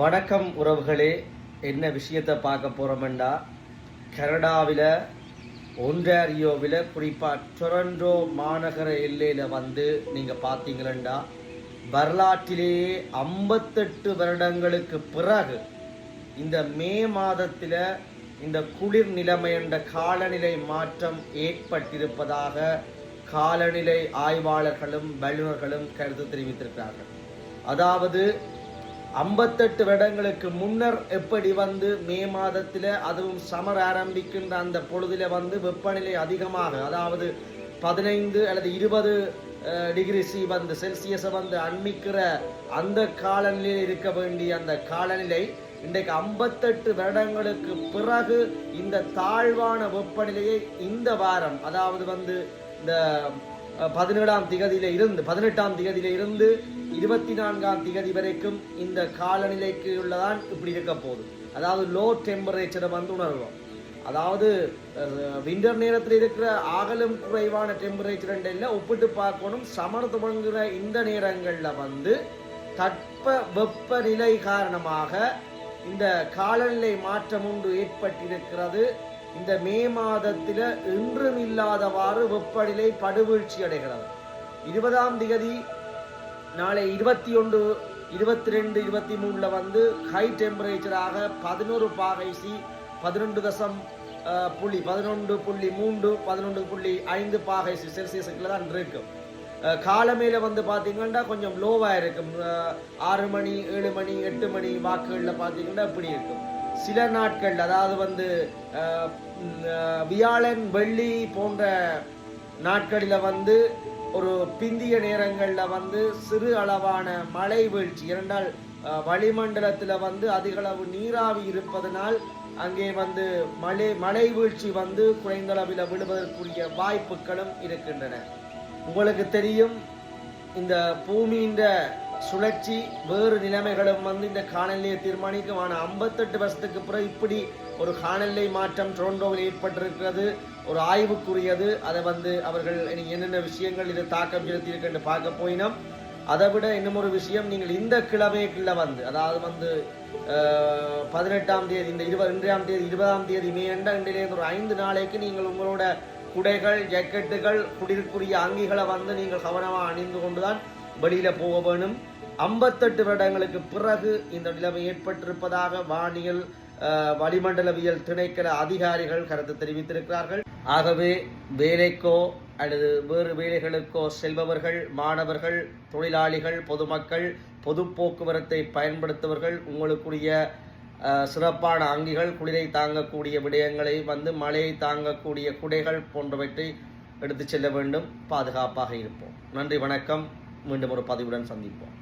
வணக்கம் உறவுகளே என்ன விஷயத்தை பார்க்க போகிறோம்டா கனடாவில் ஒன்றாரியோவில் குறிப்பாக டொரண்டோ மாநகர எல்லையில் வந்து நீங்கள் பார்த்தீங்களா வரலாற்றிலேயே ஐம்பத்தெட்டு வருடங்களுக்கு பிறகு இந்த மே மாதத்தில் இந்த குளிர் நிலைமை என்ற காலநிலை மாற்றம் ஏற்பட்டிருப்பதாக காலநிலை ஆய்வாளர்களும் வல்லுநர்களும் கருத்து தெரிவித்திருக்கிறார்கள். அதாவது ஐம்பத்தெட்டு வருடங்களுக்கு முன்னர் எப்படி வந்து மே மாதத்தில் அதுவும் சமர் ஆரம்பிக்கின்ற அந்த பொழுதில் வந்து வெப்பநிலை அதிகமாக அதாவது பதினைந்து அல்லது இருபது டிகிரி சி வந்து செல்சியஸை வந்து அண்மிக்கிற அந்த காலநிலையில் இருக்க வேண்டிய அந்த காலநிலை இன்றைக்கு ஐம்பத்தெட்டு வருடங்களுக்கு பிறகு இந்த தாழ்வான வெப்பநிலையை இந்த வாரம் அதாவது வந்து இந்த பதினேழாம் திகதியில இருந்து பதினெட்டாம் திகதியில இருந்து இருபத்தி நான்காம் திகதி வரைக்கும் இந்த காலநிலைக்கு உள்ளதான் இப்படி இருக்க போகுது. அதாவது லோ டெம்பரேச்சரை வந்து உணர்வோம் அதாவது விண்டர் நேரத்தில் இருக்கிற ஆகலும் குறைவான டெம்பரேச்சர் இல்லை ஒப்பிட்டு பார்க்கணும். சமர் துவங்குகிற இந்த நேரங்களில் வந்து தட்ப வெப்பநிலை காரணமாக இந்த காலநிலை மாற்றம் ஒன்று ஏற்பட்டிருக்கிறது. இந்த மே மாதத்தில் இன்றும் இல்லாதவாறு வெப்பநிலை படுவீழ்ச்சி அடைகிறது. இருபதாம் திகதி நாளை இருபத்தி ஒன்று இருபத்தி ரெண்டு இருபத்தி மூணில் வந்து ஹை டெம்பரேச்சராக பதினோரு பாகை சி பதினொன்று தசம் புள்ளி பதினொன்று புள்ளி மூன்று பதினொன்று புள்ளி ஐந்து பாகை செல்சியஸுக்குள்ள தான் இருக்கும் அஹ், வந்து பார்த்தீங்கன்னா கொஞ்சம் லோவாக இருக்கும். ஆறு மணி ஏழு மணி எட்டு மணி வாக்குகளில் பார்த்தீங்கன்னா இப்படி இருக்கும். சில நாட்கள் அதாவது வந்து வியாழன் வெள்ளி போன்ற நாட்களில் வந்து ஒரு பிந்திய நேரங்களில் வந்து சிறு அளவான மழை வீழ்ச்சி இரண்டால் வளிமண்டலத்தில் வந்து அதிகளவு நீராவி இருப்பதனால் அங்கே வந்து மழை மழை வீழ்ச்சி வந்து குறைந்த அளவில் விழுவதற்குரிய வாய்ப்புகளும் இருக்கின்றன. உங்களுக்கு தெரியும் இந்த பூமியின் சுழற்சி வேறு நிலைமைகளும் வந்து இந்த காலநிலையை தீர்மானிக்கும் ஆனால் ஐம்பத்தெட்டு வருஷத்துக்கு பிறகு இப்படி ஒரு காலநிலை மாற்றம் டொரண்டோவில் ஏற்பட்டிருக்கிறது. ஒரு ஆய்வுக்குரியது. அதை வந்து அவர்கள் என்னென்ன விஷயங்கள் இது தாக்கம் செலுத்தியிருக்குன்னு பார்க்க போயினோம். அதை விட இன்னும் ஒரு விஷயம் நீங்கள் இந்த கிழமைக்குள்ள வந்து அதாவது வந்து பதினெட்டாம் தேதி இந்த இருபது இன்றையாம் தேதி இருபதாம் தேதி மே என்ற இன்றிலிருந்து ஒரு ஐந்து நாளைக்கு நீங்கள் உங்களோட குடைகள் ஜக்கெட்டுகள் குடியிருக்குரிய அங்கிகளை வந்து நீங்கள் கவனமாக அணிந்து கொண்டுதான் வெளியில போக வேணும். ஐம்பத்தெட்டு வருடங்களுக்கு பிறகு இந்த நிலைமை ஏற்பட்டிருப்பதாக வானியல் வளிமண்டலவியல் திணைக்கள அதிகாரிகள் கருத்து தெரிவித்திருக்கிறார்கள். ஆகவே வேலைக்கோ அல்லது வேறு வேலைகளுக்கோ செல்பவர்கள் மாணவர்கள் தொழிலாளிகள் பொதுமக்கள் பொது போக்குவரத்தை பயன்படுத்துபவர்கள் உங்களுக்குரிய சிறப்பான அங்கிகள் குளிரை தாங்கக்கூடிய விடயங்களை வந்து மழையை தாங்கக்கூடிய குடைகள் போன்றவற்றை எடுத்துச் செல்ல வேண்டும். பாதுகாப்பாக இருப்போம். நன்றி வணக்கம். மீண்டும் ஒரு பதிவுடன் சந்திப்போம்.